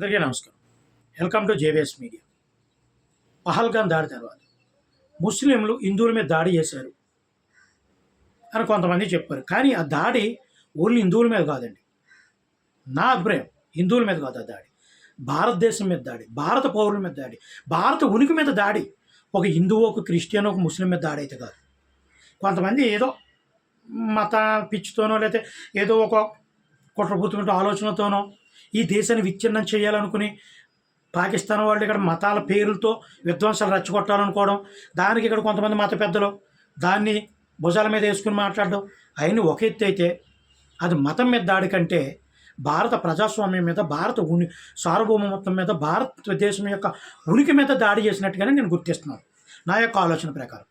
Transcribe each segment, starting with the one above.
అందరికీ నమస్కారం. Welcome to JVS media Pahalgam దాడి తర్వాత ముస్లింలు హిందువుల మీద దాడి చేశారు అని కొంతమంది చెప్పారు. కానీ ఆ దాడి ఓన్లీ హిందువుల మీద కాదండి. నా అభిప్రాయం హిందువుల మీద కాదు ఆ దాడి. భారతదేశం మీద దాడి భారత పౌరుల మీద దాడి భారత ఉనికి మీద దాడి ఒక హిందువు ఒక క్రిస్టియన్ ఒక ముస్లిం మీద దాడి అయితే కాదు. కొంతమంది ఏదో మత పిచ్చితోనో లేకపోతే ఏదో ఒక కుట్రపూతున్న ఆలోచనతోనో ఈ దేశాన్ని విచ్ఛిన్నం చేయాలనుకుని పాకిస్తాన్ వాళ్ళు ఇక్కడ మతాల పేర్లతో విధ్వంసాలు రచ్చగొట్టాలనుకోవడం దానికి ఇక్కడ కొంతమంది మత పెద్దలు దాన్ని భుజాల మీద వేసుకుని మాట్లాడడం అవన్నీ ఒక ఎత్తు అయితే అది మతం మీద దాడి కంటే భారత ప్రజాస్వామ్యం మీద భారత ఉని సార్వభౌమత్వం మీద భారతదేశం యొక్క ఉనికి మీద దాడి చేసినట్టుగానే నేను గుర్తిస్తున్నాను నా యొక్క ఆలోచన ప్రకారం.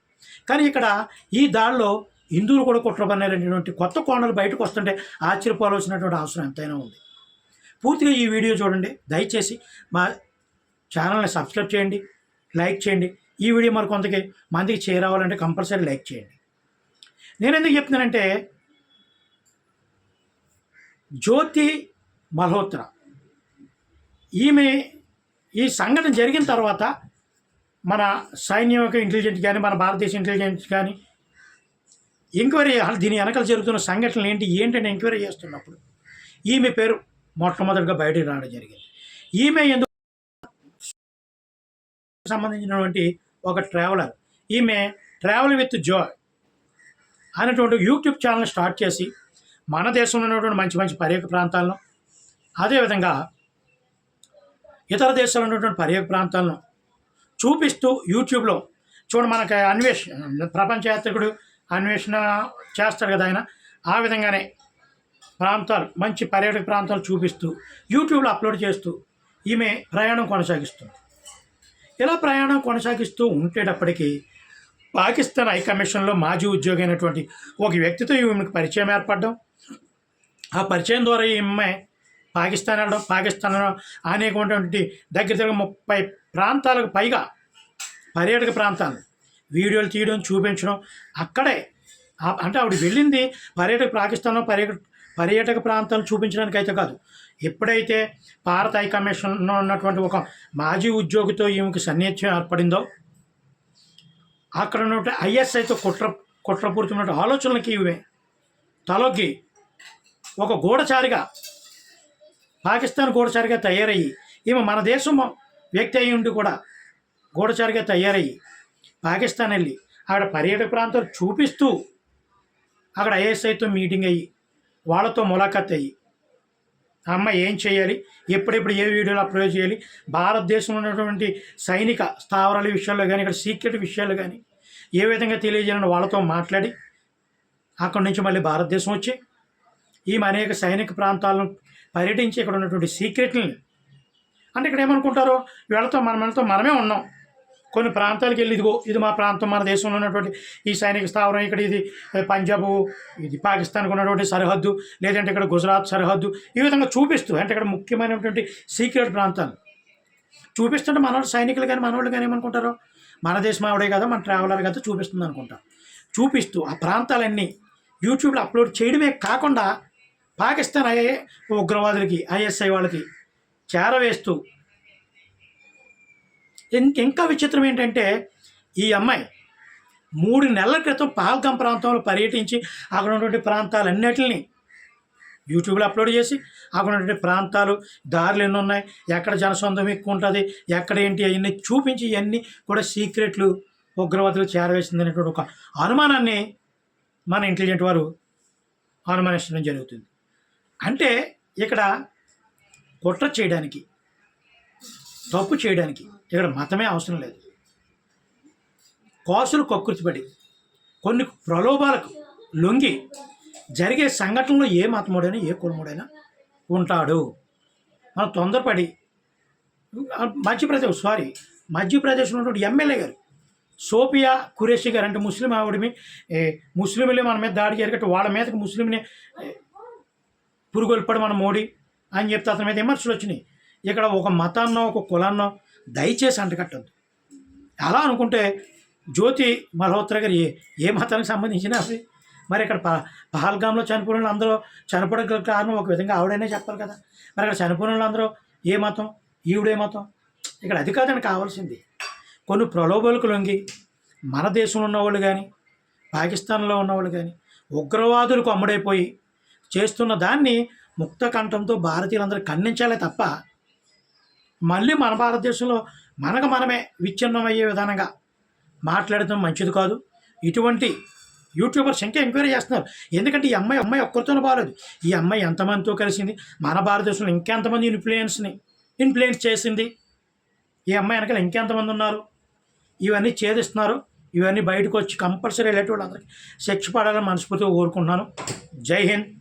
కానీ ఇక్కడ ఈ దాడిలో హిందువులు కూడా కుట్రబడినటువంటి కొత్త కోణాలు బయటకు వస్తుంటే ఆశ్చర్యపోవాల్సినటువంటి అవసరం ఎంతైనా ఉంది. పూర్తిగా ఈ వీడియో చూడండి. దయచేసి మా ఛానల్ని సబ్స్క్రైబ్ చేయండి లైక్ చేయండి. ఈ వీడియో మరి కొంతకి మందికి చేరావాలంటే కంపల్సరీ లైక్ చేయండి. నేను ఎందుకు చెప్తున్నానంటే జ్యోతి మల్హోత్రా ఈమె ఈ సంఘటన జరిగిన తర్వాత మన సైన్యం యొక్క ఇంటెలిజెన్స్ కానీ మన భారతదేశ ఇంటెలిజెన్స్ కానీ ఎంక్వైరీ దీని వెనకాల జరుగుతున్న సంఘటనలు ఏంటి ఏంటని ఎంక్వైరీ చేస్తున్నప్పుడు ఈమె పేరు మొట్టమొదటిగా బయటికి రావడం జరిగింది. ఈమె ఎందుకు సంబంధించినటువంటి ఒక ట్రావెలర్. ఈమె ట్రావెల్ విత్ జాయ్ అనేటువంటి యూట్యూబ్ ఛానల్ స్టార్ట్ చేసి మన దేశంలో ఉన్నటువంటి మంచి మంచి పర్యాటక ప్రాంతాలను అదేవిధంగా ఇతర దేశాల్లో ఉన్నటువంటి పర్యాటక ప్రాంతాలను చూపిస్తూ యూట్యూబ్లో చూడ మనకి అన్వేషణ ప్రపంచ యాత్రికుడు అన్వేషణ చేస్తాడు కదా ఆయన. ఆ విధంగానే ప్రాంతాలు మంచి పర్యాటక ప్రాంతాలు చూపిస్తూ యూట్యూబ్లో అప్లోడ్ చేస్తూ ఈమె ప్రయాణం కొనసాగిస్తుంది. ఇలా ప్రయాణం కొనసాగిస్తూ ఉండేటప్పటికీ పాకిస్తాన్ హై కమిషన్లో మాజీ ఉద్యోగి అయినటువంటి ఒక వ్యక్తితో ఈమెకు పరిచయం ఏర్పడడం. ఆ పరిచయం ద్వారా ఈమె పాకిస్తాన్ వెళ్ళడం పాకిస్తాన్లో అనేకమైనటువంటి దగ్గర దగ్గర ముప్పై ప్రాంతాలకు పైగా పర్యాటక ప్రాంతాలు వీడియోలు తీయడం చూపించడం అక్కడే. అంటే ఆవిడ వెళ్ళింది పర్యాటక పాకిస్తాన్లో పర్యాటక పర్యాటక ప్రాంతాలు చూపించడానికి అయితే కాదు. ఎప్పుడైతే భారత హైకమిషన్లో ఉన్నటువంటి ఒక మాజీ ఉద్యోగితో ఈమెకి సన్నిహిత్యం ఏర్పడిందో అక్కడ ఉన్నటువంటి ఐఎస్ఐతో కుట్ర కుట్రపూరితమైన ఆలోచనలకి ఇవే తలోకి ఒక గూఢచారిగా పాకిస్తాన్ గూఢచారిగా తయారయ్యి ఈమె మన దేశం వ్యక్తి అయి ఉండి కూడా గూఢచారిగా తయారయ్యి పాకిస్తాన్ వెళ్ళి అక్కడ పర్యాటక ప్రాంతాలు చూపిస్తూ అక్కడ ఐఎస్ఐతో మీటింగ్ అయ్యి వాళ్ళతో ములాఖత్ అయ్యి ఆ అమ్మాయి ఏం చేయాలి? ఎప్పుడెప్పుడు ఏ వీడియోలు అప్లోడ్ చేయాలి? భారతదేశంలో ఉన్నటువంటి సైనిక స్థావరాల విషయాల్లో కానీ ఇక్కడ సీక్రెట్ విషయాలు కానీ ఏ విధంగా తెలియజేయాలని వాళ్ళతో మాట్లాడి అక్కడి నుంచి మళ్ళీ భారతదేశం వచ్చి ఈమె అనేక సైనిక ప్రాంతాలను పర్యటించి ఇక్కడ ఉన్నటువంటి సీక్రెట్లని అంటే ఇక్కడ ఏమనుకుంటారు? వీళ్ళతో మన మనతో మనమే ఉన్నాం. కొన్ని ప్రాంతాలకు వెళ్ళి ఇదిగో ఇది మా ప్రాంతం మన దేశంలో ఉన్నటువంటి ఈ సైనిక స్థావరం ఇక్కడ ఇది పంజాబ్ ఇది పాకిస్తాన్కి ఉన్నటువంటి సరిహద్దు లేదంటే ఇక్కడ గుజరాత్ సరిహద్దు ఈ విధంగా చూపిస్తూ అంటే ఇక్కడ ముఖ్యమైనటువంటి సీక్రెట్ ప్రాంతాలు. చూపిస్తుంటే మన సైనికులు కానీ మనవాళ్ళు కానీ ఏమనుకుంటారు? మన దేశం ఆవిడే కదా మన ట్రావెలర్ కదా చూపిస్తుంది అనుకుంటారు చూపిస్తూ ఆ ప్రాంతాలన్నీ యూట్యూబ్లో అప్లోడ్ చేయడమే కాకుండా పాకిస్తాన్ అయ్యే ఉగ్రవాదులకి ఐఎస్ఐ వాళ్ళకి చేరవేస్తూ ఇంకా విచిత్రం ఏంటంటే ఈ అమ్మాయి మూడు నెలల క్రితం పహల్గాం ప్రాంతంలో పర్యటించి అక్కడ ఉన్నటువంటి ప్రాంతాలన్నిటిని యూట్యూబ్లో అప్లోడ్ చేసి అక్కడ ఉన్నటువంటి ప్రాంతాలు దారులు ఎన్ని ఉన్నాయి ఎక్కడ జనసందం ఎక్కువ ఉంటుంది ఎక్కడ ఏంటి అవన్నీ చూపించి ఇవన్నీ కూడా సీక్రెట్లు ఉగ్రవాదులు చేరవేసింది అనేటువంటి ఒక అనుమానాన్ని మన ఇంటెలిజెంట్ వారు అనుమానించడం జరుగుతుంది. అంటే ఇక్కడ కుట్ర చేయడానికి తప్పు చేయడానికి ఇక్కడ మతమే అవసరం లేదు. కోసలు కక్కుర్తిపడి కొన్ని ప్రలోభాలకు లొంగి జరిగే సంఘటనలో ఏ మతముడైనా ఏ కులముడైనా ఉంటాడు. మనం తొందరపడి మధ్యప్రదేశ్ సారీ మధ్యప్రదేశ్లో ఉన్నటువంటి ఎమ్మెల్యే గారు సోఫియా ఖురేషి గారు అంటే ముస్లిం ఆవిడమి ముస్లింలే మన మీద దాడి జరిగట్టు వాళ్ళ మీదకి ముస్లింని ఏ, మన మోడీ అని చెప్తే అతని మీద విమర్శలు వచ్చినాయి. ఇక్కడ ఒక మతాన్నో ఒక కులాన్నో దయచేసి అంటకట్టద్దు అలా అనుకుంటే జ్యోతి మల్హోత్రా గారు ఏ ఏ మతానికి సంబంధించిన అవి మరి ఇక్కడ ప పహల్గామ్లో చనిపోయిన అందరూ చనిపోవడానికి కారణం ఒక విధంగా ఆవిడైనా చెప్పాలి కదా. మరి అక్కడ చనిపోయిన అందరూ ఏ మతం ఈవిడే మతం? ఇక్కడ అది కాదని కావాల్సింది. కొన్ని ప్రలోభాలకు లొంగి మన దేశంలో ఉన్నవాళ్ళు కానీ పాకిస్తాన్లో ఉన్నవాళ్ళు కానీ ఉగ్రవాదులకు అమ్ముడైపోయి చేస్తున్న దాన్ని ముక్త కంఠంతో భారతీయులందరూ ఖండించాలే తప్ప మళ్ళీ మన భారతదేశంలో మనకు మనమే విచ్ఛిన్నమయ్యే విధానంగా మాట్లాడటం మంచిది కాదు. ఇటువంటి యూట్యూబర్స్ ఇంకా ఎంక్వైరీ చేస్తున్నారు. ఎందుకంటే ఈ అమ్మాయి అమ్మాయి ఒక్కరితోనే బాగాలేదు ఈ అమ్మాయి ఎంతమందితో కలిసింది? మన భారతదేశంలో ఇంకెంతమంది ఇన్ఫ్లుయెన్స్ని ఇన్ఫ్లుయెన్స్ చేసింది? ఈ అమ్మాయి వెనకాల ఇంకెంతమంది ఉన్నారు? ఇవన్నీ ఛేదిస్తున్నారు. ఇవన్నీ బయటకు వచ్చి కంపల్సరీ వెళ్ళేటోళ్ళు అందరికీ శిక్ష పడాలని మనస్ఫూర్తిగా కోరుకుంటున్నాను. జై హింద్.